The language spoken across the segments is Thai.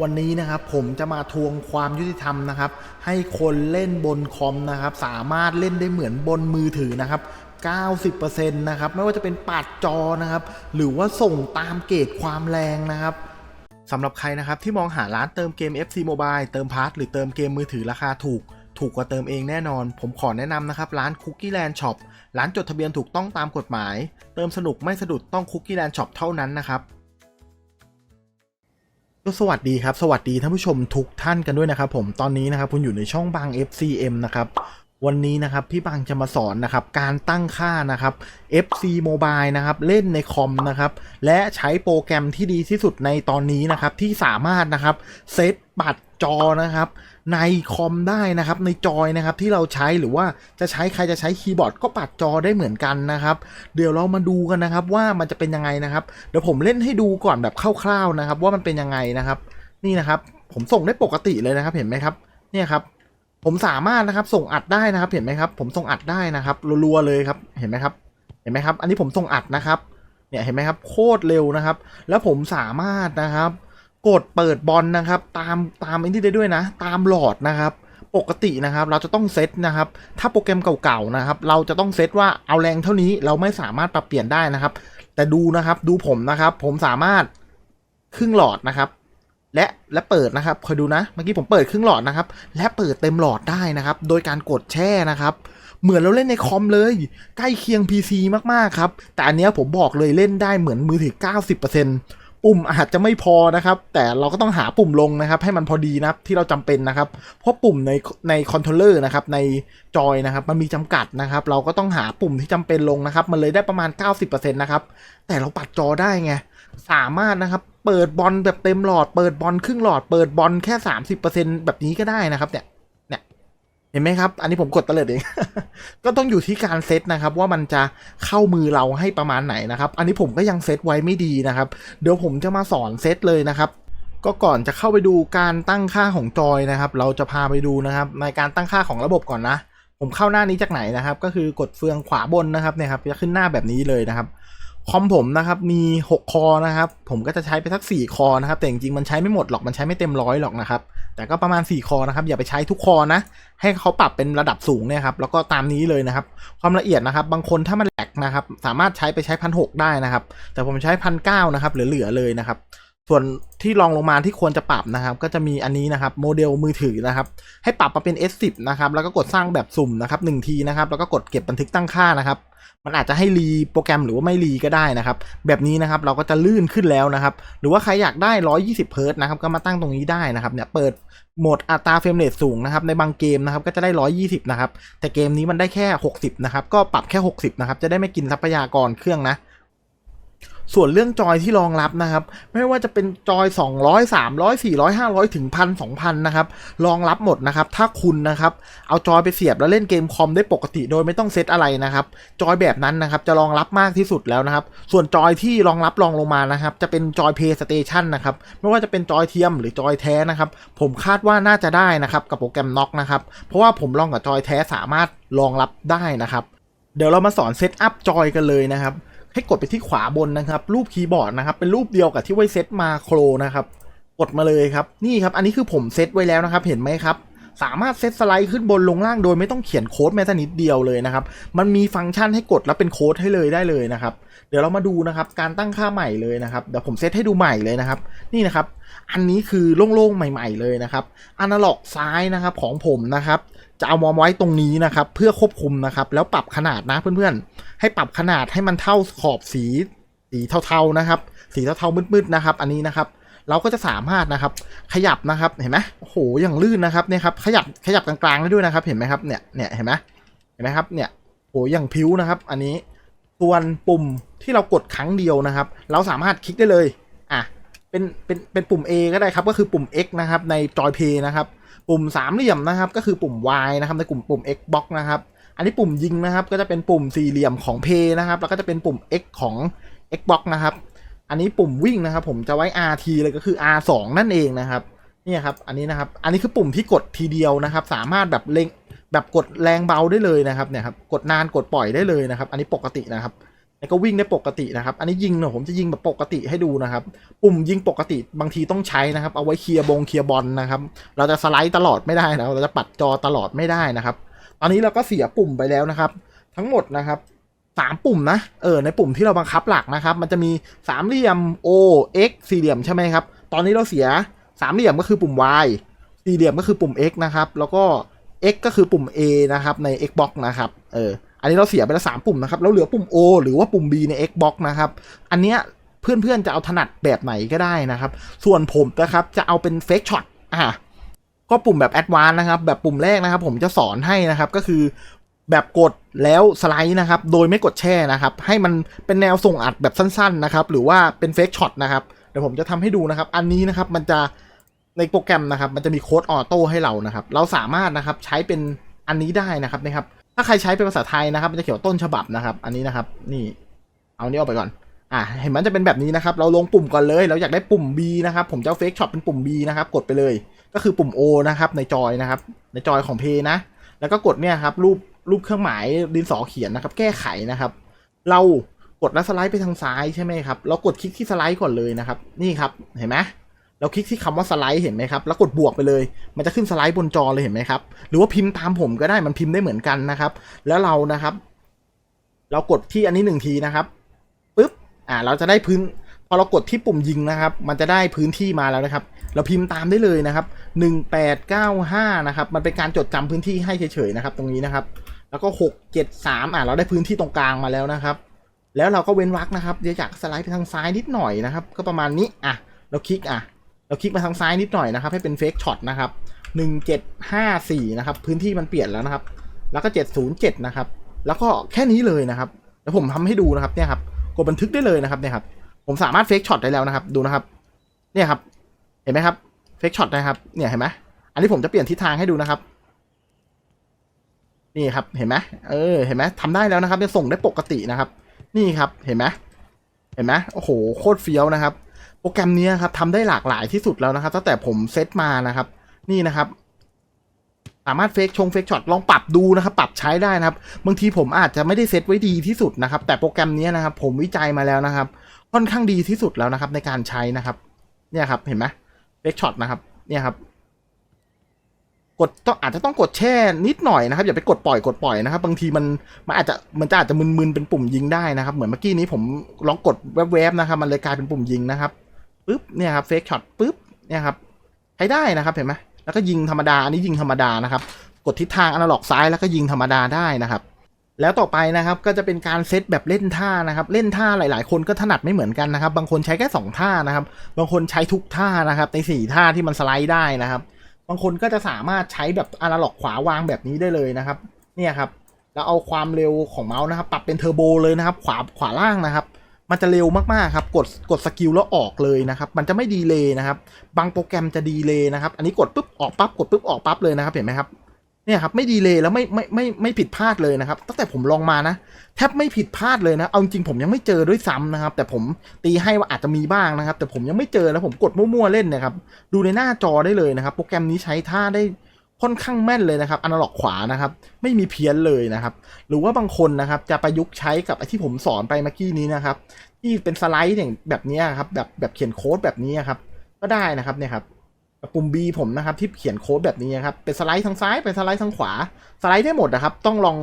วันนี้นะครับผมจะมาทวงความยุติธรรมนะครับ ให้คนเล่นบนคอมนะครับ สามารถเล่นได้เหมือนบนมือถือนะครับ 90%นะครับ ไม่ว่าจะเป็นปัดจอนะครับ หรือว่าส่งตามเกรดความแรงนะครับสำหรับใครนะครับที่มองหาร้านเติมเกม FC Mobile เติมพาร์ทหรือเติมเกมมือถือราคาถูก ถูกกว่าเติมเองแน่นอน ผมขอแนะนำนะครับ ร้าน Cookie Land Shop ร้านจดทะเบียนถูกต้องตามกฎหมาย เติมสนุกไม่สะดุดต้อง Cookie Land Shop เท่านั้นนะครับ ก็สวัสดีครับ สวัสดีท่านผู้ชมทุกท่านกันด้วยนะครับผมตอนนี้นะครับคุณอยู่ในช่องบาง FCM นะครับวันนี้นะครับพี่บางจะมาสอนนะครับการตั้งค่านะครับ FC Mobile นะครับเล่นในคอมนะครับและใช้โปรแกรมที่ดีที่สุดในตอนนี้นะครับที่สามารถนะครับเซตบัตร จอนะครับ ในคอมได้นะครับ ในจอยนะครับที่เราใช้หรือว่าจะใช้ใครจะใช้คีย์บอร์ดก็ปัดจอได้เหมือนกันนะครับ เดี๋ยวเรามาดูกันนะครับว่ามันจะเป็นยังไงนะครับเดี๋ยวผมเล่นให้ดูก่อนแบบคร่าวๆนะครับ ว่ามันเป็นยังไงนะครับ นี่นะครับ ผมส่งได้ปกติเลยนะครับเห็นไหมครับเนี่ยครับผมสามารถนะครับส่งอัดได้นะครับ เห็นไหมครับ ผมส่งอัดได้นะครับรัวๆเลยครับเห็นไหมครับเห็นไหมครับ อันนี้ผมส่งอัดนะครับเนี่ยเห็นไหมครับโคตรเร็วนะครับ แล้วผมสามารถนะครับ กดเปิดบอลนะครับ ตามตามอ้นี่ได้ด้วยนะ ตามหลอดนะครับปกตินะครับเราจะต้องเซตนะครับ ถ้าโปรแกรมเก่าๆนะครับ เราจะต้องเซตว่าเอาแรงเท่านี้เราไม่สามารถปรับเปลี่ยนได้นะครับ แต่ดูนะครับดูผมนะครับ ผมสามารถครึ่งหลอดนะครับ และและเปิดนะครับคอยดูนะเมื่อกี้ผมเปิดครึ่งหลอดนะครับ และเปิดเต็มหลอดได้นะครับ โดยการกดแช่นะครับเหมือนเราเล่นในคอมเลย ใกล้เคียง PC มากๆครับ แต่อันเนี้ยผมบอกเลยเล่นได้เหมือนมือถือ 90% ปุ่มอาจจะไม่พอนะครับ แต่เราก็ต้องหาปุ่มลงนะครับ ให้มันพอดีนะที่เราจำเป็นนะครับ เพราะปุ่มในในคอนโทรลเลอร์นะครับในจอยนะครับมันมีจำกัดนะครับ เราก็ต้องหาปุ่มที่จำเป็นลงนะครับ มันเลยได้ประมาณ 90%นะครับแต่เราปัดจอได้ไงสามารถนะครับเปิดบอลแบบเต็มหลอด เปิดบอลครึ่งหลอด เปิดบอลแค่ 30%แบบนี้ก็ได้นะครับเนี่ย เห็นไหมครับ อันนี้ผมกดตะเลิดเอง ก็ต้องอยู่ที่การเซตนะครับ ว่ามันจะเข้ามือเราให้ประมาณไหนนะครับ อันนี้ผมก็ยังเซตไว้ไม่ดีนะครับ เดี๋ยวผมจะมาสอนเซตเลยนะครับ ก็ก่อนจะเข้าไปดูการตั้งค่าของจอยนะครับ เราจะพาไปดูนะครับ ในการตั้งค่าของระบบก่อนนะ ผมเข้าหน้านี้จากไหนนะครับ ก็คือกดเฟืองขวาบนนะครับเนี่ยครับจะขึ้นหน้าแบบนี้เลยนะครับ คอมผมนะครับมี 6 คอนะครับ ผมก็จะใช้ไปสัก 4 คอนะครับ แต่จริงๆมันใช้ไม่หมดหรอกมันใช้ไม่เต็มร้อยหรอกนะครับ แต่ก็ประมาณ 4 คอนะครับ อย่าไปใช้ทุกคอนะ ให้เขาปรับเป็นระดับสูงเนี่ยครับแล้วก็ตามนี้เลยนะครับ ความละเอียดนะครับ บางคนถ้ามันแหลกนะครับ สามารถใช้ไปใช้พันหได้นะครับ แต่ผมใช้พันเนะครับเหลือๆเลยนะครับ ส่วนที่รองลงมาที่ควรจะปรับนะครับ ก็จะมีอันนี้นะครับโมเดลมือถือนะครับ ให้ปรับมาเป็น S10 นะครับ แล้วก็กดสร้างแบบสุ่มนะครับหนึ่งทีนะครับ แล้วก็กดเก็บบันทึกตั้งค่านะครับ มันอาจจะให้รีโปรแกรมหรือว่าไม่รีก็ได้นะครับ แบบนี้นะครับเราก็จะลื่นขึ้นแล้วนะครับ หรือว่าใครอยากได้ 120เฮิร์ตซ์นะครับ ก็มาตั้งตรงนี้ได้นะครับ เนี่ยเปิดโหมดอัตราเฟรมเรทสูงนะครับ ในบางเกมนะครับ ก็จะได้ 120 นะครับ แต่เกมนี้มันได้แค่ 60 นะครับ ก็ปรับแค่ 60 นะครับ จะได้ไม่กินทรัพยากรเครื่องนะ ส่วนเรื่องจอยที่รองรับนะครับ ไม่ว่าจะเป็นจอย 200 300 400 500 ถึงพันสองพันนะครับ รองรับหมดนะครับ ถ้าคุณนะครับ เอาจอยไปเสียบแล้วเล่นเกมคอมได้ปกติโดยไม่ต้องเซตอะไรนะครับ จอยแบบนั้นนะครับ จะรองรับมากที่สุดแล้วนะครับ ส่วนจอยที่รองรับรองลงมานะครับ จะเป็นจอย PlayStation นะครับ ไม่ว่าจะเป็นจอยเทียมหรือจอยแท้นะครับ ผมคาดว่าน่าจะได้นะครับกับโปรแกรมน็อกนะครับ เพราะว่าผมลองกับจอยแท้สามารถรองรับได้นะครับ เดี๋ยวเรามาสอนเซตอัพจอยกันเลยนะครับ ให้กดไปที่ขวาบนนะครับ รูปคีย์บอร์ดนะครับ เป็นรูปเดียวกับที่ไว้เซตมาโครนะครับ กดมาเลยครับ นี่ครับ อันนี้คือผมเซตไว้แล้วนะครับ เห็นไหมครับ สามารถเซตสไลด์ขึ้นบนลงล่างโดยไม่ต้องเขียนโค้ดแม้แต่นิดเดียวเลยนะครับ มันมีฟังก์ชันให้กดแล้วเป็นโค้ดให้เลยได้เลยนะครับ เดี๋ยวเรามาดูนะครับ การตั้งค่าใหม่เลยนะครับ เดี๋ยวผมเซตให้ดูใหม่เลยนะครับ นี่นะครับ อันนี้คือโล่งๆใหม่ ๆเลยนะครับอนาล็อกซ้ายนะครับของผมนะครับ จะเอามาไว้ตรงนี้นะครับ เพื่อควบคุมนะครับ แล้วปรับขนาดนะเพื่อนๆ ให้ปรับขนาดให้มันเท่าขอบสีสีเทาๆนะครับ สีเทาๆมืดๆนะครับ อันนี้นะครับ เราก็จะสามารถนะครับ ขยับนะครับเห็นไหมโอ้โหอย่างลื่นนะครับเนี่ยครับขยับขยับกลางๆได้ด้วยนะครับ เห็นไหมครับเนี่ยเนี่ยเห็นไหมเห็นไหมครับเนี่ยโอ้โหอย่างพิ้วนะครับ อันนี้ส่วนปุ่มที่เรากดครั้งเดียวนะครับ เราสามารถคลิกได้เลยอะเป็นเป็นเป็นปุ่ม A ก็ได้ครับ ก็คือปุ่ม X นะครับในจอยเพย์นะครับ ปุ่มสามเหลี่ยมนะครับ ก็คือปุ่ม Y นะครับในกลุ่มปุ่ม Xbox นะครับ อันนี้ปุ่มยิงนะครับ ก็จะเป็นปุ่มสี่เหลี่ยมของ p นะครับ แล้วก็จะเป็นปุ่ม X ของ Xbox นะครับ อันนี้ปุ่มวิ่งนะครับ ผมจะไว้ RT เลยก็คือ R2 นั่นเองนะครับนี่ครับ อันนี้นะครับ อันนี้คือปุ่มที่กดทีเดียวนะครับ สามารถแบบเล็งแบบกดแรงเบาได้เลยนะครับ เนี่ยครับ กดนานกดปล่อยได้เลยนะครับ อันนี้ปกตินะครับ แล้วก็วิ่งได้ปกตินะครับ อันนี้ยิงเนี่ยผมจะยิงแบบปกติให้ดูนะครับ ปุ่มยิงปกติบางทีต้องใช้นะครับ เอาไว้เคลียร์บงเคลียร์บอลนะครับ เราจะสไลด์ตลอดไม่ได้นะ เราจะปัดจอตลอดไม่ได้นะครับ ตอนนี้เราก็เสียปุ่มไปแล้วนะครับ ทั้งหมดนะครับสามปุ่มนะ เออ ในปุ่มที่เราบังคับหลักนะครับ มันจะมีสามเหลี่ยม O X สี่เหลี่ยมใช่ไหมครับ ตอนนี้เราเสียสามเหลี่ยมก็คือปุ่ม Y สี่เหลี่ยมก็คือปุ่ม X นะครับ แล้วก็ X ก็คือปุ่ม A นะครับ ใน Xbox นะครับ เออ อันนี้เราเสียไปแล้วสามปุ่มนะครับ แล้วเหลือปุ่ม O หรือว่าปุ่ม B ใน Xbox นะครับ อันเนี้ยเพื่อนๆจะเอาถนัดแบบไหนก็ได้นะครับ ส่วนผมนะครับจะเอาเป็นเฟกช็อตอ่าก็ปุ่มแบบแอดวานนะครับ แบบปุ่มแรกนะครับ ผมจะสอนให้นะครับก็คือแบบกดแล้วสไลด์นะครับ โดยไม่กดแช่นะครับ ให้มันเป็นแนวส่งอัดแบบสั้น ๆนะครับ หรือว่าเป็นเฟกช็อตนะครับ เดี๋ยวผมจะทำให้ดูนะครับ อันนี้นะครับมันจะในโปรแกรมนะครับ มันจะมีโค้ดออโต้ให้เรานะครับ เราสามารถนะครับใช้เป็นอันนี้ได้นะครับนะครับ ถ้าใครใช้เป็นภาษาไทยนะครับ มันจะเขียนว่าต้นฉบับนะครับ อันนี้นะครับ นี่ เอาอันนี้ออกไปก่อน อ่าเห็นมันจะเป็นแบบนี้นะครับ เราลงปุ่มก่อนเลย เราอยากได้ปุ่ม B นะครับ ผมจะเอาเฟกช็อตเป็นปุ่ม B นะครับ กดไปเลย ก็คือปุ่ม O นะครับ ในจอยนะครับ ในจอยของเพนะ แล้วก็กดเนี่ยครับ รูป รูปเครื่องหมายดินสอเขียนนะครับ แก้ไขนะครับ เรากดแล้วสไลด์ไปทางซ้ายใช่ไหมครับ เรากดคลิกที่สไลด์ก่อนเลยนะครับ นี่ครับ เห็นไหม เราคลิกที่คำว่าสไลด์เห็นไหมครับ แล้วกดบวกไปเลย มันจะขึ้นสไลด์บนจอเลยเห็นไหมครับ หรือว่าพิมพ์ตามผมก็ได้ มันพิมพ์ได้เหมือนกันนะครับ แล้วเรานะครับ เรากดที่อันนี้หนึ่งทีนะครับปึ๊บ อ่า เราจะได้พื้น พอเรากดที่ปุ่มยิงนะครับ มันจะได้พื้นที่มาแล้วนะครับ เราพิมพ์ตามได้เลยนะครับหนึ่งแปดเก้าห้านะครับ มันเป็นการจดจำพื้นที่ให้เฉยๆนะครับ ตรงนี้นะครับ แล้วก็หกเจ็ดสามอ่าเราได้พื้นที่ตรงกลางมาแล้วนะครับ แล้วเราก็เว้นวรรคนะครับเดี๋ยวอยากสไลด์ไปทางซ้ายนิดหน่อยนะครับ ก็ประมาณนี้ อะ เราคลิก อะ เราคลิกมาทางซ้ายนิดหน่อยนะครับ ให้เป็นเฟกช็อตนะครับหนึ่งเจ็ดห้าสี่นะครับ พื้นที่มันเปลี่ยนแล้วนะครับ แล้วก็เจ็ดศูนย์เจ็ดนะครับ แล้วก็แค่นี้เลยนะครับเดี๋ยวผมทำให้ดูนะครับเนี่ยครับกดบันทึกได้เลยนะครับเนี่ยครับ ผมสามารถเฟกช็อตได้แล้วนะครับ ดูนะครับ เนี่ยครับ เห็นไหมครับเฟกช็อตนะครับ เนี่ยเห็นไหมอันนี้ผมจะเปลี่ยนทิศทางให้ดูนะครับ นี่ครับ เห็นไหมเออ เห็นไหมทำได้แล้วนะครับจะส่งได้ปกตินะครับ นี่ครับ เห็นไหมเห็นไหมโอ้โห โคตรเฟี้ยวนะครับ โปรแกรมนี้ครับทำได้หลากหลายที่สุดแล้วนะครับ ตั้งแต่ผมเซตมานะครับ นี่นะครับ สามารถเฟกชงเฟกช็อตลองปรับดูนะครับ ปรับใช้ได้นะครับ บางทีผมอาจจะไม่ได้เซตไว้ดีที่สุดนะครับ แต่โปรแกรมนี้นะครับ ผมวิจัยมาแล้วนะครับ ค่อนข้างดีที่สุดแล้วนะครับ ในการใช้นะครับ เนี่ยครับ เห็นไหมเฟกช็อตนะครับ เนี่ยครับกดต้องอาจจะต้องกดแช่นิดหน่อยนะครับอย่าไปกดปล่อยกดปล่อยนะครับ บางทีมันมันอาจจะมันจะอาจจะมึนๆเป็นปุ่มยิงได้นะครับ เหมือนเมื่อกี้นี้ผมลองกดแวบๆนะครับ มันเลยกลายเป็นปุ่มยิงนะครับ ปึ๊บเนี่ยครับเฟกช็อตปึ๊บเนี่ยครับใช้ได้นะครับเห็นไหมแล้วก็ยิงธรรมดาอันนี้ยิงธรรมดานะครับกดทิศทางอนาล็อกซ้ายแล้วก็ยิงธรรมดาได้นะครับแล้วต่อไปนะครับก็จะเป็นการเซตแบบเล่นท่านะครับ เล่นท่าหลาย ๆ คนก็ถนัดไม่เหมือนกันนะครับ บางคนใช้แค่สองท่านะครับ บางคนใช้ทุกท่านะครับในสี่ท่าที่มันสไลด์ได้นะครับ บางคนก็จะสามารถใช้แบบอนาล็อกขวาวางแบบนี้ได้เลยนะครับ เนี่ยครับแล้วเอาความเร็วของเมาส์นะครับ ปรับเป็นเทอร์โบเลยนะครับ ขวาขวาล่างนะครับ มันจะเร็วมากๆครับ กดกดสกิลแล้วออกเลยนะครับ มันจะไม่ดีเลยนะครับ บางโปรแกรมจะดีเลยนะครับ อันนี้กดปุ๊บออกปั๊บกดปุ๊บออกปั๊บเลยนะครับเห็นไหมครับเนี่ยครับไม่ดีเลยแล้วไม่ไม่ไม่ไม่ผิดพลาดเลยนะครับ ตั้งแต่ผมลองมานะแทบไม่ผิดพลาดเลยนะ เอาจริงผมยังไม่เจอด้วยซ้ำนะครับ แต่ผมตีให้ว่าอาจจะมีบ้างนะครับ แต่ผมยังไม่เจอแล้วผมกดมั่วๆเล่นนะครับ ดูในหน้าจอได้เลยนะครับ โปรแกรมนี้ใช้ท่าได้ ค่อนข้างแม่นเลยนะครับอนาล็อกขวานะครับ ไม่มีเพี้ยนเลยนะครับ หรือว่าบางคนนะครับจะประยุกต์ใช้กับไอที่ผมสอนไปเมื่อกี้นี้นะครับ ที่เป็นสไลด์อย่างแบบนี้ครับแบบแบบเขียนโค้ดแบบนี้ครับ ก็ได้นะครับเนี่ยครับปุ่ม B ผมนะครับที่เขียนโค้ดแบบนี้ครับเป็นสไลด์ทางซ้ายเป็นสไลด์ทางขวา สไลด์ได้หมดนะครับ ต้องลอง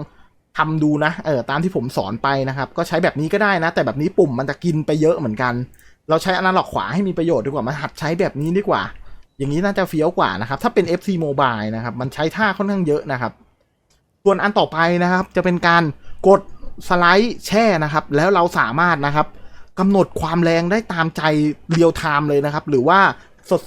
ทำดูนะเออตามที่ผมสอนไปนะครับ ก็ใช้แบบนี้ก็ได้นะ แต่แบบนี้ปุ่มมันจะกินไปเยอะเหมือนกัน เราใช้อนาล็อกขวาให้มีประโยชน์ดีกว่ามาหัดใช้แบบนี้ดีกว่า อย่างนี้น่าจะเฟี้ยวกว่านะครับ ถ้าเป็น FC Mobile นะครับ มันใช้ท่าค่อนข้างเยอะนะครับ ส่วนอันต่อไปนะครับ จะเป็นการกดสไลด์แช่นะครับ แล้วเราสามารถนะครับกำหนดความแรงได้ตามใจเรียวไทม์เลยนะครับ หรือว่า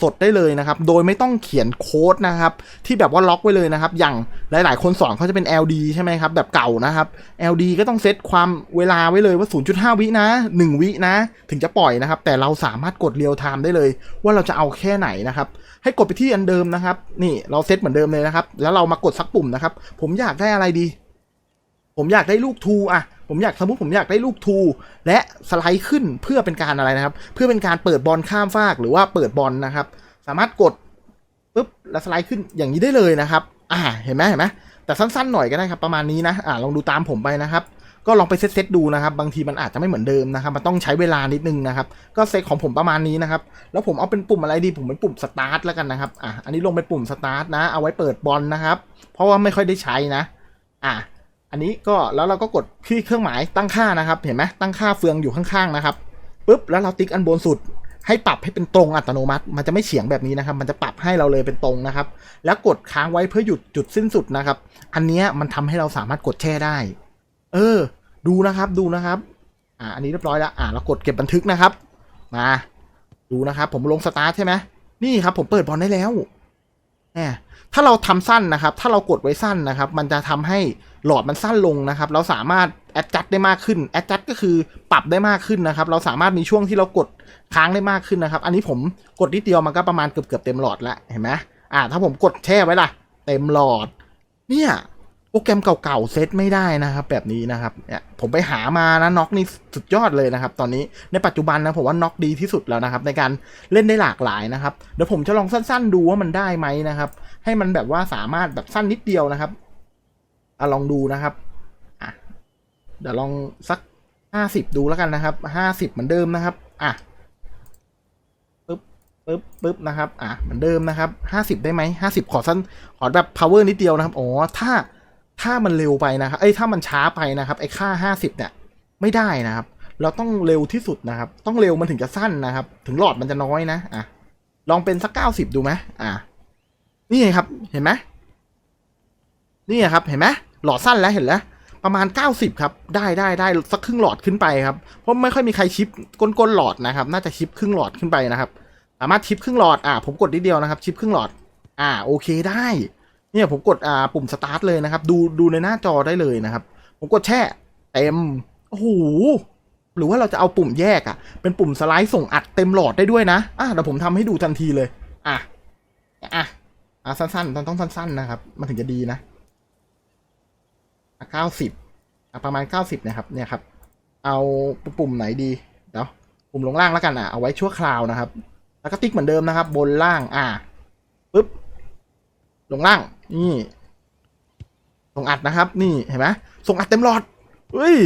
สดๆได้เลยนะครับ โดยไม่ต้องเขียนโค้ดนะครับ ที่แบบว่าล็อกไว้เลยนะครับ อย่างหลายๆ คนสอนเขาจะเป็น LD ใช่ไหมครับ แบบเก่านะครับ LD ก็ต้องเซตความเวลาไว้เลยว่า 0.5 วินะ 1 วินะ ถึงจะปล่อยนะครับ แต่เราสามารถกดเรียลไทม์ได้เลย ว่าเราจะเอาแค่ไหนนะครับ ให้กดไปที่อันเดิมนะครับ นี่เราเซตเหมือนเดิมเลยนะครับ แล้วเรามากดสักปุ่มนะครับ ผมอยากได้อะไรดี ผมอยากได้ลูกทูอะผมอยากสมมติผมอยากได้ลูกทู และสไลด์ขึ้นเพื่อเป็นการอะไรนะครับ เพื่อเป็นการเปิดบอลข้ามฟากหรือว่าเปิดบอลนะครับ สามารถกดปุ๊บแล้วสไลด์ขึ้นอย่างนี้ได้เลยนะครับ อ่าเห็นไหมเห็นไหมแต่สั้นๆหน่อยก็ได้ครับประมาณนี้นะอ่าลองดูตามผมไปนะครับก็ลองไปเซตเซตดูนะครับ บางทีมันอาจจะไม่เหมือนเดิมนะครับ มันต้องใช้เวลานิดนึงนะครับ ก็เซตของผมประมาณนี้นะครับ แล้วผมเอาเป็นปุ่มอะไรดี ผมเป็นปุ่มสตาร์ทแล้วกันนะครับ อะ อันนี้ลงเป็นปุ่มสตาร์ทนะ เอาไว้เปิดบอลนะครับ เพราะว่าไม่ค่อยได้ใช้นะ อะ อันนี้ก็แล้วเราก็กดที่เครื่องหมายตั้งค่านะครับ เห็นไหมตั้งค่าเฟืองอยู่ข้างๆนะครับปุ๊บแล้วเราติ๊กอันบนสุด ให้ปรับให้เป็นตรงอัตโนมัติ มันจะไม่เฉียงแบบนี้นะครับ มันจะปรับให้เราเลยเป็นตรงนะครับ แล้วกดค้างไว้เพื่อหยุดจุดสิ้นสุดนะครับ อันนี้มันทำให้เราสามารถกดแช่ได้ เออ ดูนะครับดูนะครับ อ่าอันนี้เรียบร้อยแล้วอ่าเรากดเก็บบันทึกนะครับ มาดูนะครับ ผมลงสตาร์ทใช่ไหมนี่ครับ ผมเปิดบอลได้แล้วแหมถ้าเราทำสั้นนะครับ ถ้าเรากดไว้สั้นนะครับ มันจะทำให้ หลอดมันสั้นลงนะครับ เราสามารถแอดจัดได้มากขึ้นแอดจัดก็คือปรับได้มากขึ้นนะครับ เราสามารถมีช่วงที่เรากดค้างได้มากขึ้นนะครับ อันนี้ผมกดนิดเดียวมันก็ประมาณเกือบเกือบเต็มหลอดแล้วเห็นไหมอ่า ถ้าผมกดแช่ไว้ล่ะ เต็มหลอด เนี่ยโปรแกรมเก่าๆเซตไม่ได้นะครับ แบบนี้นะครับเนี่ยผมไปหามานะน็อกนี่สุดยอดเลยนะครับ ตอนนี้ในปัจจุบันนะผมว่าน็อกดีที่สุดแล้วนะครับ ในการเล่นได้หลากหลายนะครับเดี๋ยวผมจะลองสั้น ๆ ดูว่ามันได้ไหมนะครับ ให้มันแบบว่าสามารถแบบสั้นนิดเดียวนะครับ อะลองดูนะครับอะเดี๋ยวลองสักห้าสิบดูแล้วกันนะครับห้าสิบเหมือนเดิมนะครับอะปึ๊บปึ๊บปึ๊บนะครับอะเหมือนเดิมนะครับห้าสิบได้ไหมห้าสิบขอสั้นขอแบบ power นิดเดียวนะครับอ๋อถ้าถ้ามันเร็วไปนะครับเอ้ถ้ามันช้าไปนะครับไอ้ค่าห้าสิบเนี่ยไม่ได้นะครับ เราต้องเร็วที่สุดนะครับ ต้องเร็วมันถึงจะสั้นนะครับ ถึงหลอดมันจะน้อยนะอะลองเป็นสักเก้าสิบดูไหมอะนี่ไงครับเห็นไหมนี่ครับเห็นไหม หลอดสั้นแล้วเห็นแล้ว ประมาณ 90 ครับ ได้ได้ได้สักครึ่งหลอดขึ้นไปครับ เพราะไม่ค่อยมีใครชิปก้นๆหลอดนะครับ น่าจะชิปครึ่งหลอดขึ้นไปนะครับ สามารถชิปครึ่งหลอด อะผมกดนิดเดียวนะครับ ชิปครึ่งหลอด อ่า โอเคได้ เนี่ยผมกด อ่า ปุ่มสตาร์ทเลยนะครับ ดู ดูในหน้าจอได้เลยนะครับ ผมกดแช่เต็ม โอ้โห หรือว่าเราจะเอาปุ่มแยกอะ่ะ เป็นปุ่มสไลด์ส่งอัดเต็มหลอดได้ด้วยนะ อะเดี๋ยวผมทำให้ดูทันทีเลย อะ อะอะสั้นๆต้องต้องสั้นๆนะครับ มันถึงจะดีนะ เก้าสิบประมาณเก้าสิบนะครับ เนี่ยครับ เอาปุ่มไหนดี เดี๋ยวปุ่มลงล่างแล้วกันอะ เอาไว้ชั่วคราวนะครับ แล้วก็ติ๊กเหมือนเดิมนะครับ บนล่าง อะปึ๊บ ลงล่าง นี่ส่งอัดนะครับ นี่เห็นไหมส่งอัดเต็มหลอดเฮ้ย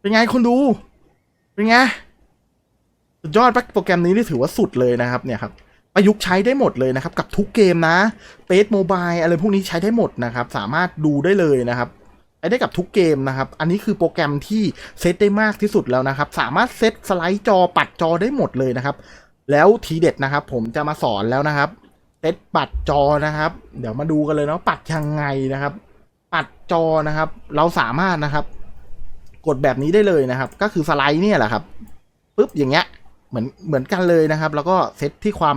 เป็นไงคนดู เป็นไงสุดยอดโปรแกรมนี้นี่ถือว่าสุดเลยนะครับ เนี่ยครับประยุกต์ใช้ได้หมดเลยนะครับ กับทุกเกมนะเปซโมบายอะไรพวกนี้ใช้ได้หมดนะครับ สามารถดูได้เลยนะครับ ได้กับทุกเกมนะครับ อันนี้คือโปรแกรมที่เซตได้มากที่สุดแล้วนะครับ สามารถเซตสไลด์จอปัดจอได้หมดเลยนะครับ แล้วทีเด็ดนะครับ ผมจะมาสอนแล้วนะครับเซตปัดจอนะครับ เดี๋ยวมาดูกันเลยเนาะปัดยังไงนะครับ ปัดจอนะครับ เราสามารถนะครับ กดแบบนี้ได้เลยนะครับ ก็คือสไลด์เนี่ยแหละครับปุ๊บอย่างเงี้ยเหมือนเหมือนกันเลยนะครับ แล้วก็เซตที่ความ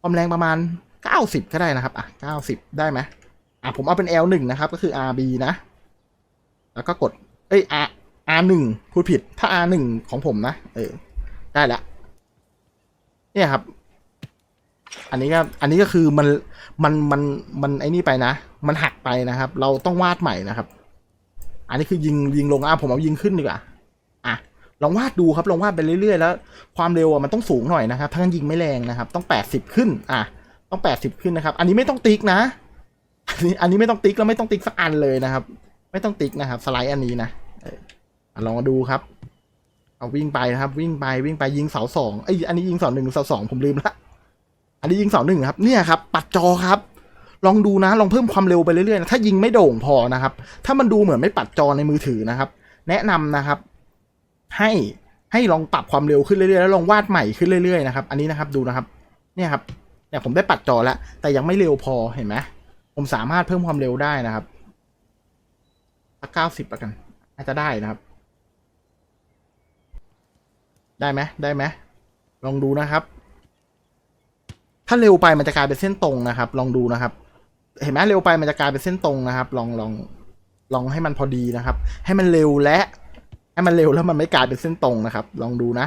ความแรงประมาณ 90 ก็ได้นะครับ อะ 90 ได้ไหมอะผมเอาเป็น L1 นะครับ ก็คือ RB นะ แล้วก็กด เอ้ย R R1 พูดผิด ถ้า R1 ของผมนะ เออ ได้แล้วเนี่ยครับ อันนี้ก็ อันนี้ก็คือมัน มัน มัน มันไอ้นี่ไปนะ มันหักไปนะครับ เราต้องวาดใหม่นะครับ อันนี้คือยิง ยิงลง อะ ผมเอายิงขึ้นดีกว่า อะ ลองวาดดูครับ ลองวาดไปเรื่อยๆ แล้ว ความเร็วอะมันต้องสูงหน่อยนะครับ ถ้างั้นยิงไม่แรงนะครับ ต้องแปดสิบขึ้น อะ ต้องแปดสิบขึ้นนะครับ อันนี้ไม่ต้องติ๊กนะอันนี้อันนี้ไม่ต้องติ๊กแล้วไม่ต้องติ๊กสักอันเลยนะครับ ไม่ต้องติ๊กนะครับ สไลด์อันนี้นะลองมาดูครับ เอาวิ่งไปนะครับ วิ่งไปวิ่งไปยิงเสาสองไออันนี้ยิงเสาหนึ่งเสาสองผมลืมละอันนี้ยิงเสาหนึ่งครับ เนี่ยครับ ปัดจอครับ ลองดูนะ ลองเพิ่มความเร็วไปเรื่อยๆนะถ้ายิงไม่โด่งพอนะครับ ถ้ามันดูเหมือนไม่ปัดจอในมือถือนะครับ แนะนำนะครับ ให้ให้ลองปรับความเร็วขึ้นเรื่อยๆแล้วลองวาดใหม่ขึ้นเรื่อยๆนะครับ อันนี้นะครับดูนะครับ เนี่ยครับเนี่ยผมได้ปัดจอแล้วแต่ยังไม่เร็วพอเห็นไหมผมสามารถเพิ่มความเร็วได้นะครับ สักเก้าสิบละกันอาจจะได้นะครับ ได้ไหมได้ไหมลองดูนะครับ ถ้าเร็วไปมันจะกลายเป็นเส้นตรงนะครับ ลองดูนะครับ เห็นไหมเร็วไปมันจะกลายเป็นเส้นตรงนะครับ ลองลองลองให้มันพอดีนะครับ ให้มันเร็วและ ให้มันเร็วแล้วมันไม่กลายเป็นเส้นตรงนะครับ ลองดูนะ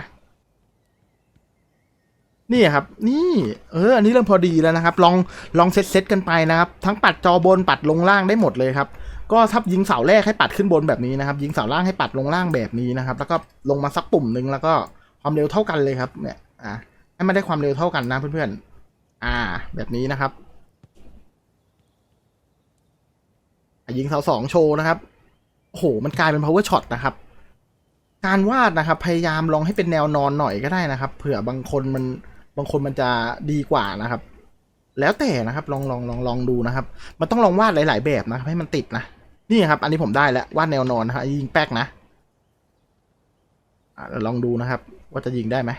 นี่ครับ นี่เอออันนี้เริ่มพอดีแล้วนะครับ ลองลองเซตเซตกันไปนะครับ ทั้งปัดจอบนปัดลงล่างได้หมดเลยครับ ก็ถ้ายิงเสาแรกให้ปัดขึ้นบนแบบนี้นะครับ ยิงเสาล่างให้ปัดลงล่างแบบนี้นะครับ แล้วก็ลงมาสักปุ่มหนึ่งแล้วก็ความเร็วเท่ากันเลยครับ เนี่ยอะให้มันได้ความเร็วเท่ากันนะเพื่อนๆอ่า แบบนี้นะครับยิงเสาสองโชว์นะครับโอ้โหมันกลายเป็น power shot นะครับ การวาดนะครับ พยายามลองให้เป็นแนวนอนหน่อยก็ได้นะครับ เผื่อบางคนมันบางคนมันจะดีกว่านะครับ แล้วแต่นะครับ ลองลองลองลองดูนะครับ มันต้องลองวาดหลาย ๆ แบบนะครับ ให้มันติดนะ นี่ครับ อันนี้ผมได้แล้ววาดแนวนอนนะครับยิงแป๊กนะอะเดี๋ยวลองดูนะครับ ว่าจะยิงได้ไหม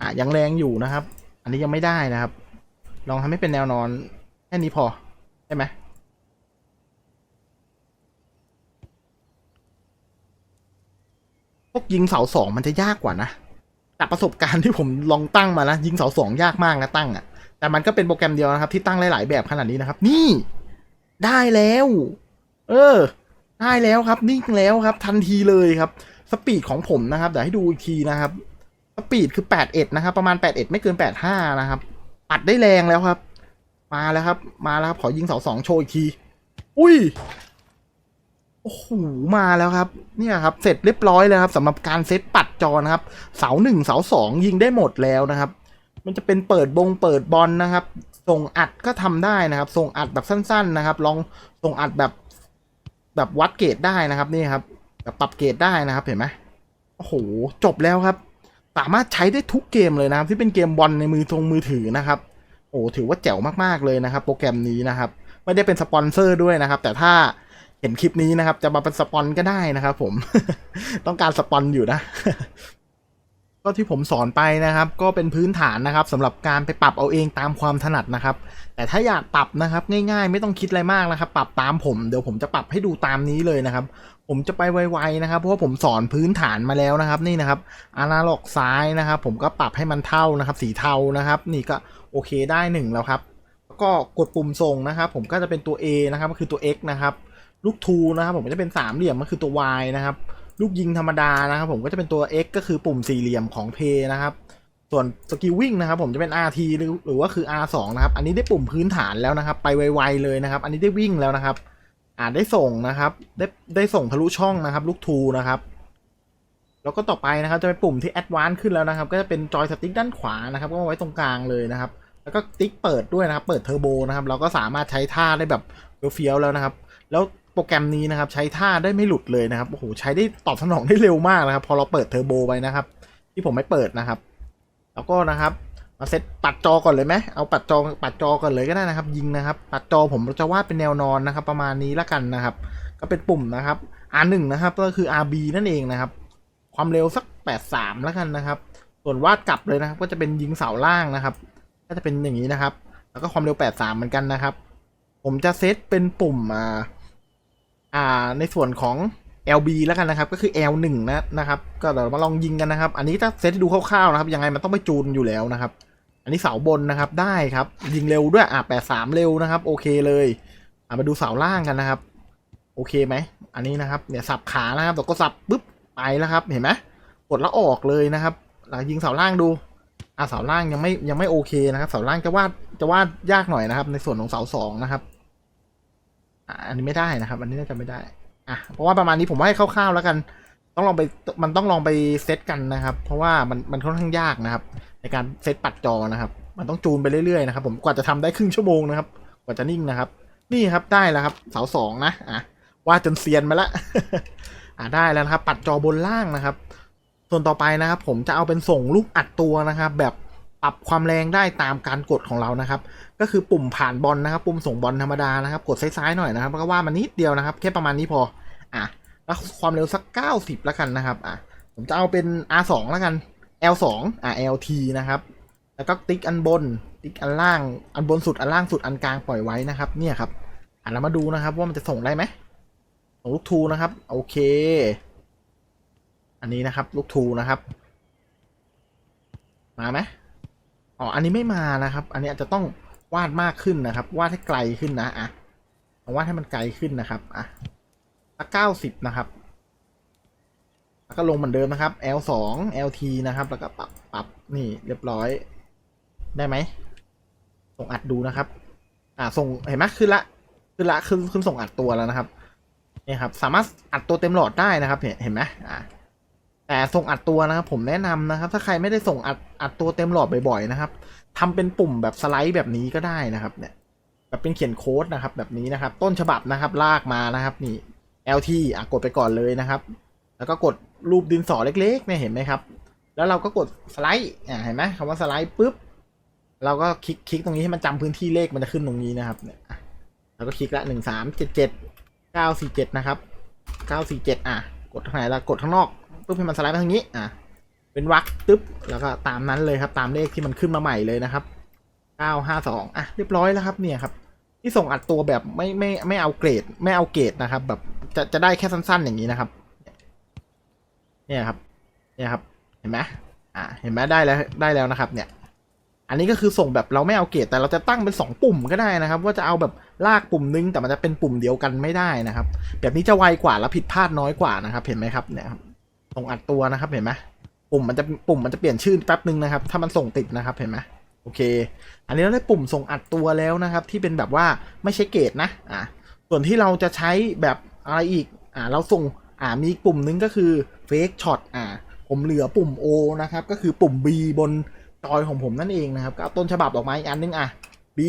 อะยังแรงอยู่นะครับ อันนี้ยังไม่ได้นะครับ ลองทำให้เป็นแนวนอนแค่นี้พอใช่ไหมพวกยิงเสาสองมันจะยากกว่านะจากประสบการณ์ที่ผมลองตั้งมานะยิงเสาสองยากมากนะตั้งอะ่ะแต่มันก็เป็นโปรแกรมเดียวนะครับที่ตั้งหลายๆแบบขนาดนี้นะครับ นี่ ได้แล้ว เออ ได้แล้วครับ นิ่งแล้วครับ ทันทีเลยครับ สปีดของผมนะครับเดี๋ยวให้ดูอีกทีนะครับ สปีดคือ81นะครับ ประมาณ81ไม่เกิน85นะครับ อัดได้แรงแล้วครับ มาแล้วครับ มาแล้วครับ ขอยิงเสาสองโชว์อีกที อุ้ย โอ้โห มาแล้วครับ เนี่ยครับ เสร็จเรียบร้อยแล้วครับสำหรับการเซตปัดจอนะครับ เสาหนึ่งเสาสองยิงได้หมดแล้วนะครับมันจะเป็นเปิดบงเปิดบอลนะครับ ส่งอัดก็ทำได้นะครับ ส่งอัดแบบสั้น ๆ นะครับ ลองส่งอัดแบบแบบวัดเกรดได้นะครับนี่ครับแบบปรับเกรดได้นะครับเห็นไหมโอ้โหจบแล้วครับ สามารถใช้ได้ทุกเกมเลยนะครับ ที่เป็นเกมบอลในมือทรงมือถือนะครับ โอ้ถือว่าแจ๋วมากๆเลยนะครับ โปรแกรมนี้นะครับ ไม่ได้เป็นสปอนเซอร์ด้วยนะครับ แต่ถ้าเห็นคลิปนี้นะครับ จะมาเป็นสปอนก็ได้นะครับ ผม ต้องการสปอนอยู่นะ ก็ที่ผมสอนไปนะครับ ก็เป็นพื้นฐานนะครับสำหรับการไปปรับเอาเองตามความถนัดนะครับ แต่ถ้าอยากปรับนะครับง่ายๆ ไม่ต้องคิดอะไรมากนะครับ ปรับตามผมเดี๋ยวผมจะปรับให้ดูตามนี้เลยนะครับ ผมจะไปไวๆนะครับ เพราะว่าผมสอนพื้นฐานมาแล้วนะครับ นี่นะครับอนาล็อกซ้ายนะครับ ผมก็ปรับให้มันเท่านะครับ สีเทานะครับ นี่ก็โอเคได้หนึ่งแล้วครับแล้วก็กดปุ่มส่งนะครับ ผมก็จะเป็นตัว A นะครับก็คือตัว X นะครับลูก2นะครับผมจะเป็นสามเหลี่ยมก็คือตัว Y นะครับ ลูกยิงธรรมดานะครับผมก็จะเป็นตัว X ก็คือปุ่มสี่เหลี่ยมของ p นะครับ ส่วนสกิลวิ่งนะครับผมจะเป็น RT หรือหรือว่าคือ R2 นะครับ อันนี้ได้ปุ่มพื้นฐานแล้วนะครับ ไปไวๆเลยนะครับ อันนี้ได้วิ่งแล้วนะครับอ่าได้ส่งนะครับ ได้ได้ส่งทะลุช่องนะครับ ลูก2นะครับ แล้วก็ต่อไปนะครับจะเป็นปุ่มที่ Advance ขึ้นแล้วนะครับ ก็จะเป็นจอยสติ๊กด้านขวานะครับ ก็มาไว้ตรงกลางเลยนะครับ แล้วก็ติ๊กเปิดด้วยนะครับ เปิดเทอร์โบนะครับ เราก็สามารถใช้ท่าได้แบบเฟี้ยวๆแล้วนะครับ แล้ว โปรแกรมนี้นะครับ ใช้ท่าได้ไม่หลุดเลยนะครับโอ้โหใช้ได้ตอบสนองได้เร็วมากนะครับ พอเราเปิดเทอร์โบไปนะครับ ที่ผมไม่เปิดนะครับ แล้วก็นะครับมาเซตปัดจอก่อนเลยไหมเอาปัดจอปัดจอก่อนเลยก็ได้นะครับ ยิงนะครับ ปัดจอผมจะวาดเป็นแนวนอนนะครับ ประมาณนี้ละกันนะครับ ก็เป็นปุ่มนะครับ R1 นะครับก็คือ RB นั่นเองนะครับ ความเร็วสัก 83แล้วกันนะครับ ส่วนวาดกลับเลยนะครับ ก็จะเป็นยิงเสาล่างนะครับ ก็จะเป็นอย่างนี้นะครับ แล้วก็ความเร็ว 83 เหมือนกันนะครับ ผมจะเซตเป็นปุ่มอ่า อ่าในส่วนของ LB แล้วกันนะครับ ก็คือ L1 นะนะครับ ก็เดี๋ยวมาลองยิงกันนะครับ อันนี้ถ้าเซตดูคร่าวๆนะครับ ยังไงมันต้องไปจูนอยู่แล้วนะครับ อันนี้เสาบนนะครับได้ครับ ยิงเร็วด้วยอะ83เร็วนะครับ โอเคเลยอะมาดูเสาล่างกันนะครับ โอเคไหม อันนี้นะครับเนี่ยสับขานะครับแล้วก็สับปุ๊บไปแล้วครับ เห็นไหมกดแล้วออกเลยนะครับหลังยิงเสาล่างดูอะเสาล่างยังไม่ยังไม่โอเคนะครับ เสาล่างจะวาดจะวาดยากหน่อยนะครับ ในส่วนของเสาสองนะครับ อันนี้ไม่ได้นะครับ อันนี้น่าจะไม่ได้ อะ เพราะว่าประมาณนี้ผมว่าให้คร่าวๆแล้วกัน ต้องลองไป มันต้องลองไปเซตกันนะครับ เพราะว่ามันมันค่อนข้างยากนะครับ ในการเซตปัดจอนะครับ มันต้องจูนไปเรื่อยๆนะครับ ผมกว่าจะทำได้ครึ่งชั่วโมงนะครับ กว่าจะนิ่งนะครับ นี่ครับได้แล้วครับเสาสองนะ อะว่าจนเซียนมาละอะได้แล้วนะครับ ปัดจอบนล่างนะครับ ส่วนต่อไปนะครับ ผมจะเอาเป็นส่งลูกอัดตัวนะครับ แบบ ปรับความแรงได้ตามการกดของเรานะครับ ก็คือปุ่มผ่านบอลนะครับ ปุ่มส่งบอลธรรมดานะครับ กดซ้ายๆหน่อยนะครับแล้วก็ว่ามันนิดเดียวนะครับ แค่ประมาณนี้พออะแล้วความเร็วสัก 90 แล้วกันนะครับอะผมจะเอาเป็น R2 แล้วกัน L2 อะ LT นะครับ แล้วก็ติ๊กอันบน ติ๊กอันล่าง อันบนสุด อันล่างสุด อันกลางปล่อยไว้นะครับ เนี่ยครับ อะเรามาดูนะครับ ว่ามันจะส่งได้ไหมส่งลูกทูนะครับ โอเค อันนี้นะครับ ลูกทูนะครับ มาไหม อ๋อ อันนี้ไม่มานะครับ อันนี้อาจจะต้องวาดมากขึ้นนะครับ วาดให้ไกลขึ้นนะอะวาดให้มันไกลขึ้นนะครับอะสักเก้าสิบนะครับ แล้วก็ลงเหมือนเดิมนะครับ L สอง LT นะครับ แล้วก็ปรับปรับนี่เรียบร้อย ได้ไหม ส่งอัดดูนะครับ อ่าส่งเห็นไหมขึ้นละ ขึ้นละขึ้นขึ้นส่งอัดตัวแล้วนะครับนี่ครับ สามารถอัดตัวเต็มหลอดได้นะครับ เห็นเห็นไหมอ่า แต่ส่งอัดตัวนะครับผมแนะนำนะครับ ถ้าใครไม่ได้ส่งอัดอัดตัวเต็มหลอดบ่อยๆนะครับทำเป็นปุ่มแบบสไลด์แบบนี้ก็ได้นะครับ เนี่ย แบบเป็นเขียนโค้ดนะครับ แบบนี้นะครับ ต้นฉบับนะครับ ลากมานะครับนี่ LT อะกดไปก่อนเลยนะครับ แล้วก็กดรูปดินสอเล็กๆเนี่ยเห็นไหมครับ แล้วเราก็กดสไลด์อะเห็นไหมคำว่าสไลด์ปุ๊บเราก็คลิกคลิกตรงนี้ให้มันจำพื้นที่เลขมันจะขึ้นตรงนี้นะครับเนี่ยเราก็คลิกละหนึ่งสามเจ็ดเจ็ดเก้าสี่เจ็ดนะครับเก้าสี่เจ็ดอะ กดทางไหนแล้วกดข้างนอก ปุ๊บให้มันสไลด์มาทางนี้อะเป็นวรรคตึ๊บแล้วก็ตามนั้นเลยครับ ตามเลขที่มันขึ้นมาใหม่เลยนะครับเก้าห้าสองอะเรียบร้อยแล้วครับเนี่ยครับที่ส่งอัดตัวแบบไม่ไม่ไม่เอาเกรด ไม่เอาเกรดนะครับ แบบจะจะได้แค่สั้นๆอย่างนี้นะครับ เนี่ยครับ เนี่ยครับ เห็นไหมอ่าเห็นไหมได้แล้วได้แล้วนะครับ เนี่ย อันนี้ก็คือส่งแบบเราไม่เอาเกรดแต่เราจะตั้งเป็นสองปุ่มก็ได้นะครับ ว่าจะเอาแบบลากปุ่มนึงแต่มันจะเป็นปุ่มเดียวกันไม่ได้นะครับ แบบนี้จะไวกว่าและผิดพลาดน้อยกว่านะครับ เห็นไหมครับเนี่ยครับ ส่งอัดตัวนะครับเห็นไหมปุ่มมันจะปุ่มมันจะเปลี่ยนชื่อแป๊บนึงนะครับ ถ้ามันส่งติดนะครับเห็นไหมโอเค อันนี้เราได้ปุ่มส่งอัดตัวแล้วนะครับ ที่เป็นแบบว่าไม่ใช่เกรดนะอ่าส่วนที่เราจะใช้แบบอะไรอีกอ่าเราส่งอ่ามีปุ่มนึงก็คือ fake shot อ่าผมเหลือปุ่ม O นะครับก็คือปุ่ม B บนจอยของผมนั่นเองนะครับก็เอาต้นฉบับออกมาอีกอันนึงอะ B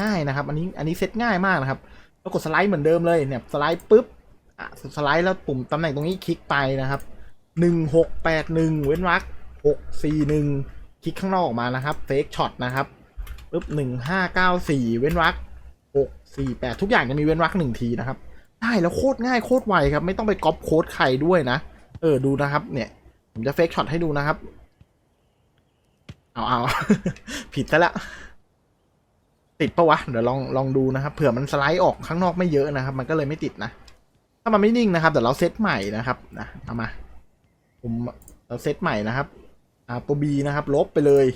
ง่ายนะครับ อันนี้อันนี้เซตง่ายมากนะครับแล้วกดสไลด์เหมือนเดิมเลยเนี่ยสไลด์ปุ๊บอะสไลด์แล้วปุ่มตำแหน่งตรงนี้คลิกไปนะครับ หนึ่งหกแปดหนึ่งเว้นวรรคหกสี่หนึ่งคลิกข้างนอกออกมานะครับ fake shot นะครับปุ๊บหนึ่งห้าเก้าสี่เว้นวรรคหกสี่แปดทุกอย่างจะมีเว้นวรรคหนึ่งทีนะครับ ได้แล้วโคตรง่ายโคตรไวครับ ไม่ต้องไปก๊อปโค้ดใครด้วยนะ เออดูนะครับ เนี่ยผมจะเฟกช็อตให้ดูนะครับ เอาเอาผิดซะแล้วติดปะวะ เดี๋ยวลองลองดูนะครับ เผื่อมันสไลด์ออกข้างนอกไม่เยอะนะครับ มันก็เลยไม่ติดนะ ถ้ามันไม่นิ่งนะครับเดี๋ยวเราเซตใหม่นะครับนะเอามา ผมเราเซตใหม่นะครับอ่าตัว B นะครับ ลบไปเลย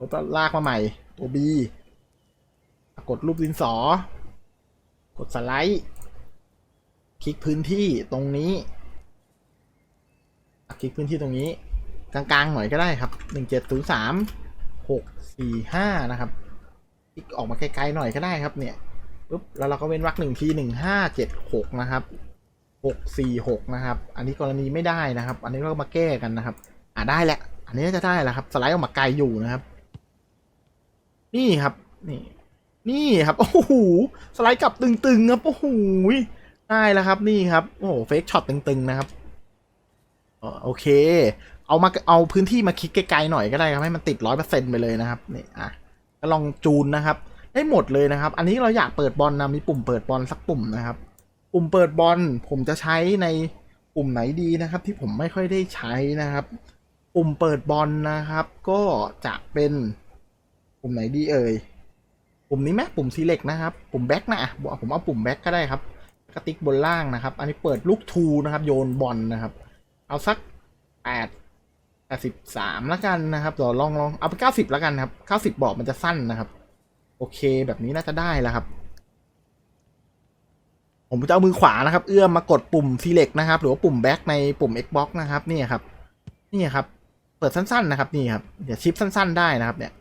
ลบแล้วลากมาใหม่ ตัว B กดรูปดินสอ กดสไลด์ คลิกพื้นที่ตรงนี้ คลิกพื้นที่ตรงนี้ กลางๆหน่อยก็ได้ครับหนึ่งเจ็ดศูนย์สามหกสี่ห้านะครับ คลิกออกมาไกลๆหน่อยก็ได้ครับเนี่ยปุ๊บแล้วเราก็เว้นวรรคหนึ่งทีหนึ่งห้าเจ็ดหกนะครับ หกสี่หกนะครับ อันนี้กรณีไม่ได้นะครับ อันนี้เรามาแก้กันนะครับ อ่าได้แหละ อันนี้จะได้แล้วครับ สไลด์ออกมาไกลอยู่นะครับ นี่ครับ นี่ นี่ครับ โอ้โห สไลด์กลับตึงๆครับ โอ้โห ได้แล้วครับ นี่ครับ โอ้โห เฟกช็อตตึงๆนะครับโอเค เอามาเอาพื้นที่มาคลิกไกลๆหน่อยก็ได้ครับ ให้มันติดร้อยเปอร์เซ็นต์ไปเลยนะครับ นี่ อะก็ลองจูนนะครับ ได้หมดเลยนะครับ อันนี้เราอยากเปิดบอลนะ มีปุ่มเปิดบอลสักปุ่มนะครับ ปุ่มเปิดบอลผมจะใช้ในปุ่มไหนดีนะครับ ที่ผมไม่ค่อยได้ใช้นะครับ ปุ่มเปิดบอลนะครับ ก็จะเป็นปุ่มไหนดีเอ่ยปุ่มนี้ไหมปุ่ม select นะครับ ปุ่ม back นะอะผมเอาปุ่ม back ก็ได้ครับกระติกบนล่างนะครับ อันนี้เปิดลูกทูนะครับ โยนบอลนะครับ เอาสักแปดแปดสิบสามแล้วกันนะครับเดี๋ยวลองลองเอาไปเก้าสิบแล้วกันครับเก้าสิบบอกมันจะสั้นนะครับ โอเคแบบนี้น่าจะได้แล้วครับ ผมจะเอามือขวานะครับ เอื้อมมากดปุ่ม select นะครับ หรือว่าปุ่ม back ในปุ่ม xbox นะครับนี่ครับ นี่ครับ เปิดสั้นๆนะครับนี่ครับเดี๋ยวชิปสั้น ๆได้นะครับเนี่ย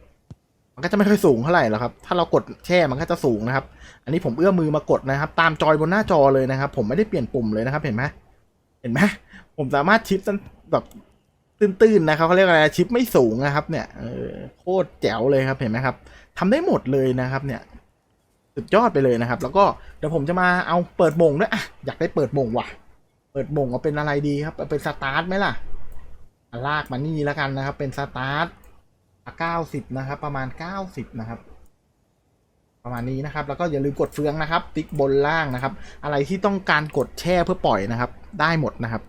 มันก็จะไม่ค่อยสูงเท่าไหร่หรอกครับ ถ้าเรากดแช่มันก็จะสูงนะครับ อันนี้ผมเอื้อมมือมากดนะครับ ตามจอยบนหน้าจอเลยนะครับ ผมไม่ได้เปลี่ยนปุ่มเลยนะครับ เห็นไหมเห็นไหมผมสามารถชิปสั้นแบบตื้นๆนะครับเขาเรียกอะไรชิปไม่สูงนะครับ เนี่ยโคตรแจ๋วเลยครับเห็นไหมครับทำได้หมดเลยนะครับ เนี่ย สุดยอดไปเลยนะครับ แล้วก็เดี๋ยวผมจะมาเอาเปิดมงด้วยอะอยากได้เปิดมงว่ะ เปิดมงเอาเป็นอะไรดีครับเป็นสตาร์ทไหมล่ะลากมานี่แล้วกันนะครับ เป็นสตาร์ทเก้าสิบนะครับ ประมาณเก้าสิบนะครับ ประมาณนี้นะครับ แล้วก็อย่าลืมกดเฟืองนะครับ ติ๊กบนล่างนะครับ อะไรที่ต้องการกดแช่เพื่อปล่อยนะครับ ได้หมดนะครับ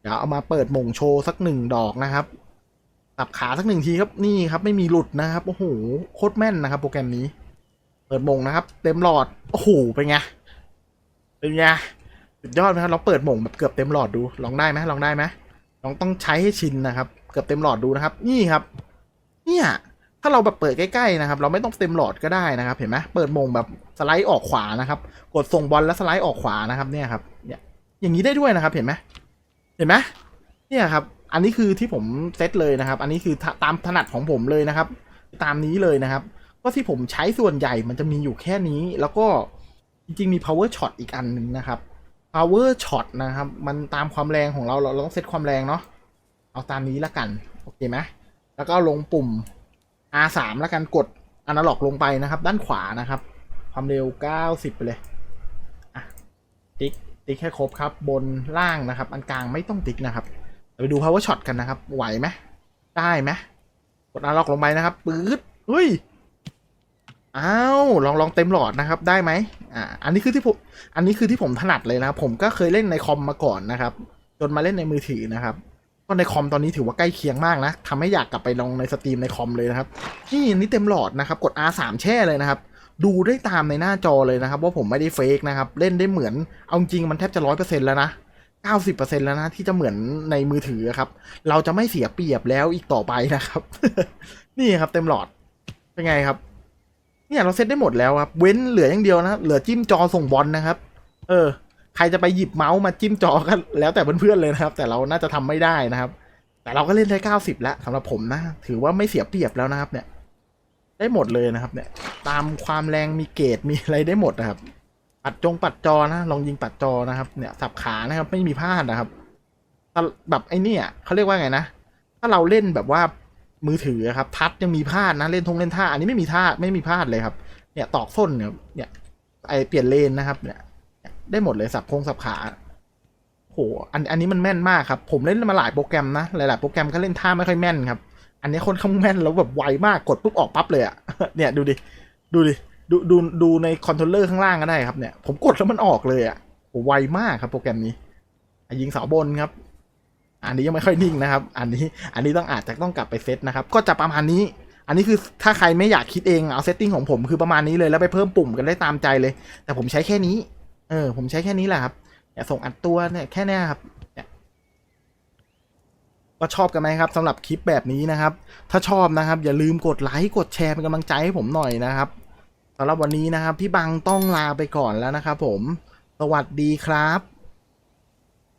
เดี๋ยวเอามาเปิดมงโชว์สักหนึ่งดอกนะครับสับขาสักหนึ่งทีครับนี่ครับ ไม่มีหลุดนะครับโอ้โหโคตรแม่นนะครับ โปรแกรมนี้ เปิดมงนะครับ เต็มหลอด โอ้โห เป็นไง เป็นไง สุดยอดนะครับ เราเปิดมงแบบเกือบเต็มหลอดดู ลองได้ไหมลองได้ไหมลองต้องใช้ให้ชินนะครับ เกือบเต็มหลอดดูนะครับ นี่ครับ เนี่ย ถ้าเราแบบเปิดใกล้ๆนะครับ เราไม่ต้องเต็มหลอดก็ได้นะครับ เห็นไหมเปิดมงแบบสไลด์ออกขวานะครับ กดส่งบอลแล้วสไลด์ออกขวานะครับ เนี่ยครับ เนี่ยอย่างนี้ได้ด้วยนะครับ เห็นไหมเห็นไหมเนี่ยครับ อันนี้คือที่ผมเซตเลยนะครับ อันนี้คือตามถนัดของผมเลยนะครับ ตามนี้เลยนะครับ ก็ที่ผมใช้ส่วนใหญ่มันจะมีอยู่แค่นี้ แล้วก็จริงๆมี power shot อีกอันหนึ่งนะครับ power shot นะครับ มันตามความแรงของเราเราต้องเซตความแรงเนาะเอาตามนี้ละกัน โอเคไหมแล้วก็ลงปุ่ม R3 แล้วกันกดอนาล็อกลงไปนะครับ ด้านขวานะครับ ความเร็ว 90 ไปเลยอะติ๊กติ๊กให้ครบครับ บนล่างนะครับ อันกลางไม่ต้องติ๊กนะครับไปดู power shot กันนะครับ ไหวไหมได้ไหมกดอาล็อกลงไปนะครับปื๊ดเฮ้ย อ้าวลองลองเต็มหลอดนะครับได้ไหมอ่าอันนี้คือที่ผมอันนี้คือที่ผมถนัดเลยนะ ผมก็เคยเล่นในคอมมาก่อนนะครับจนมาเล่นในมือถือนะครับก็ในคอมตอนนี้ถือว่าใกล้เคียงมากนะทำให้อยากกลับไปลองในสตรีมในคอมเลยนะครับนี่อันนี้เต็มหลอดนะครับ กด R3 แช่เลยนะครับ ดูได้ตามในหน้าจอเลยนะครับ ว่าผมไม่ได้เฟกนะครับ เล่นได้เหมือนเอาจริงมันแทบจะร้อยเปอร์เซ็นต์แล้วนะเก้าสิบเปอร์เซ็นแล้วนะที่จะเหมือนในมือถือครับ เราจะไม่เสียเปรียบแล้วอีกต่อไปนะครับ นี่ครับเต็มหลอดเป็นไงครับ เนี่ยเราเซตได้หมดแล้วครับเว้นเหลืออย่างเดียวนะเหลือจิ้มจอส่งบอลนะครับ เออ ใครจะไปหยิบเมาส์มาจิ้มจอก็แล้วแต่เพื่อนๆเลยนะครับ แต่เราน่าจะทำไม่ได้นะครับ แต่เราก็เล่นได้เก้าสิบแล้วสำหรับผมนะถือว่าไม่เสียเปรียบแล้วนะครับ เนี่ย ได้หมดเลยนะครับ เนี่ย ตามความแรงมีเกรดมีอะไรได้หมดนะครับ ปัดจงปัดจอนะลองยิงปัดจอนะครับ เนี่ยสับขานะครับ ไม่มีพลาดนะครับแบบไอ้นี่เขาเรียกว่าไงนะถ้าเราเล่นแบบว่า มือถือครับ ทัดยังมีพลาดนะเล่นทงเล่นท่าอันนี้ไม่มีท่าไม่มีพลาดเลยครับ เนี่ยตอกส้นเนี่ยเนี่ยไอเปลี่ยนเลนนะครับ เนี่ย ได้หมดเลยสับโคงสับขาโหอันอันนี้มันแม่นมากครับ ผมเล่นมาหลายโปรแกรมนะหลายๆโปรแกรมก็เล่นท่าไม่ค่อยแม่นครับ อันนี้คนข้างแม่นแล้วแบบไวมากกดปุ๊บออกปั๊บเลยอะเนี่ยดูดิดูดิดูดูดูในคอนโทรลเลอร์ข้างล่างก็ได้ครับเนี่ยผมกดแล้วมันออกเลยอะโหไวมากครับ โปรแกรมนี้ยิงเสาบนครับ อันนี้ยังไม่ค่อยนิ่งนะครับ อันนี้อันนี้ต้องอาจจะต้องกลับไปเซตนะครับ ก็จะประมาณนี้ อันนี้คือถ้าใครไม่อยากคิดเองเอาเซตติ้งของผมคือประมาณนี้เลยแล้วไปเพิ่มปุ่มกันได้ตามใจเลย แต่ผมใช้แค่นี้ เออ ผมใช้แค่นี้แหละครับเนี่ยส่งอัดตัวเนี่ยแค่นี้ครับเนี่ยก็ชอบกันไหมครับสำหรับคลิปแบบนี้นะครับ ถ้าชอบนะครับ อย่าลืมกดไลค์กดแชร์เป็นกำลังใจให้ผมหน่อยนะครับสำหรับวันนี้นะครับ พี่บังต้องลาไปก่อนแล้วนะครับผม สวัสดีครับ